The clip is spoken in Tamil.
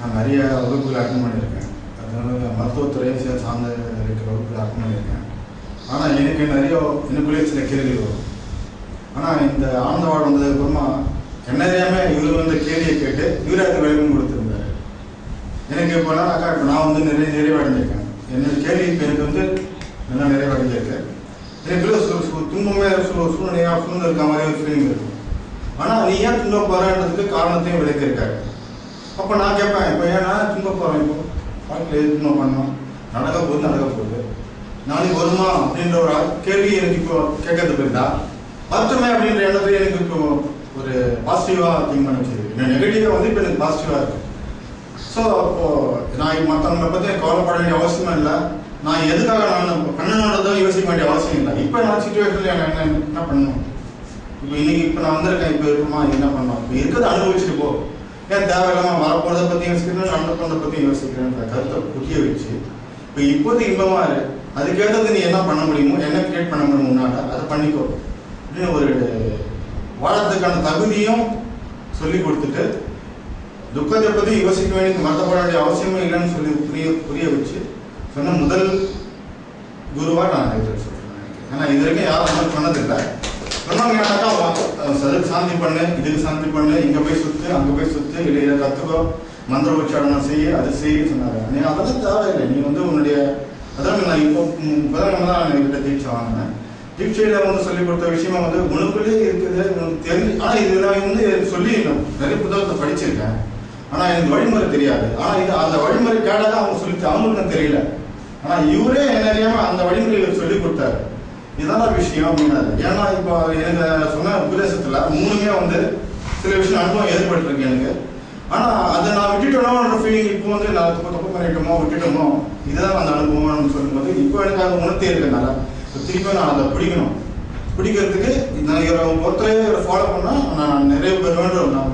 நான் நிறைய வகுப்புகள் அட்டன் பண்ணியிருக்கேன். அதனால மருத்துவத்துறையை சே- சார்ந்த இருக்கிற வகுப்புகள் அட்டன் பண்ணியிருக்கேன். ஆனால் எனக்கு நிறைய எனக்குள்ளேயே சில கேள்விகள் வரும். ஆனால் இந்த ஆனந்தவாடு வந்ததுக்கப்புறமா என்ன அறியாம இவர் வந்து கேள்வியை கேட்டு இவர் அதுக்கு விளக்கம் எனக்கு எப்போனா அக்கா இப்போ நான் வந்து நிறைய நிறைவடைஞ்சிருக்கேன். என்னோட கேள்வி இப்போ எனக்கு வந்து நல்லா நிறைவடைஞ்சிருக்கேன் எனக்குள்ள சு துன்பமே சூழ்நிலையாக சூழ்நிலை இருக்க மாதிரி ஒரு ஃபீலிங் இருக்கும் ஆனால் நீ ஏன் துன்ப போகிறன்றதுக்கு காரணத்தையும் விளக்கியிருக்காரு. அப்போ நான் கேட்பேன் இப்போ ஏன்னா திரும்ப துன்ப போகிறேன் இப்போ வாழ்க்கையில் எது துன்பம் நடக்க போகுது நடக்க போகுது. நாளைக்கு வருமா அப்படின்ற ஒரு கேள்வி எனக்கு இப்போ கேட்கறது போயிருந்தா வருத்தமே அப்படின்ற எண்ணத்தை எனக்கு இப்போ ஒரு பாசிட்டிவாக திங்க் பண்ண வச்சிருக்கு நெகட்டிவாக வந்து இப்போ எனக்கு பாசிட்டிவாக இருக்கு. ஸோ அப்போ நான் இப்போ மற்றவங்களை பற்றி கவலைப்பட வேண்டிய அவசியமே இல்லை. நான் எதுக்காக நான் பண்ணணுன்றதும் யோசிக்க வேண்டிய அவசியம் இல்லை. இப்போ நான் சுச்சுவேஷனில் என்ன என்ன பண்ணணும்? இப்போ இன்னைக்கு இப்போ நான் வந்திருக்கேன் இப்போ இருக்குமா என்ன பண்ணணும்? இப்போ இருக்கிறத அனுபவிச்சுட்டு போ. ஏன் தேவையில்லாமல் வரப்போறதை பற்றி யோசிக்கிறேன் நடந்து போனதை பற்றி யோசிக்கிறேன்ற கருத்தை புரிய வச்சு இப்போ இப்போதைக்கு இன்பமா இரு அதுக்கேற்றது நீ என்ன பண்ண முடியுமோ என்ன கிரியேட் பண்ண முடியும் முன்னாட்ட அதை பண்ணிக்கோ அப்படின்னு ஒரு வாழறதுக்கான தகுதியும் சொல்லி கொடுத்துட்டு துக்கத்தை பற்றி யோசிக்க வேண்டிய மறக்கப்பட வேண்டிய அவசியமே இல்லைன்னு சொல்லி புரிய புரிய வச்சு சொன்ன முதல் குருவாக நான் இதை சொல்றேன் ஏன்னா இது வரைக்கும் யாரும் ஒன்றும் மாதிரி சொன்னதில்லை சொன்னாங்க அதுக்கு சாந்தி பண்ணு இதுக்கு சாந்தி பண்ணு இங்க போய் சுத்து அங்க போய் சுத்து இல்லை இதை கத்துக்கோ மந்திர உச்சாரணம் செய்ய அது செய்ய சொன்னாங்க நீ அதெல்லாம் தேவையில்லை. நீ வந்து உன்னுடைய அதான் நான் இப்போ ம், தான் என்கிட்ட தீட்சை வாங்கினேன். தீட்சையில வந்து சொல்லி கொடுத்த விஷயமா வந்து உனக்குள்ளே இருக்குது உனக்கு தெரிஞ்சு ஆனா இது நான் வந்து சொல்லி நிறைய புத்தகத்தை படிச்சிருக்கேன். ஆனா எனக்கு வழிமுறை தெரியாது. ஆனா இது அந்த வழிமுறை தான் அவங்க சொல்லி அவங்களுக்கு தெரியல. ஆனா இவரே என்ன அந்த வழிமுறைகளை சொல்லி கொடுத்தாரு. இதான் விஷயம் அப்படின்னாரு. ஏன்னா இப்போ எனக்கு சொன்ன உபதேசத்துல மூணுமே வந்து சில விஷயம் அனுபவம் ஏற்பட்டிருக்கு எனக்கு. ஆனா அதை நான் விட்டுட்டோமோன்ற ஃபீலிங் இப்போ வந்து நான் தப்பு தப்பு பண்ணிட்டோமோ விட்டுட்டோமோ இதுதான் அந்த அனுபவம்னு சொல்லும்போது இப்போ எனக்கு அது உணர்த்தி இருக்கனால இப்போ திருப்பி நான் அதை பிடிக்கணும். பிடிக்கிறதுக்கு நான் இவரை ஒருத்தரே ஃபாலோ பண்ணால் நான் நிறைய பெறுவேன்ற ஒரு நான்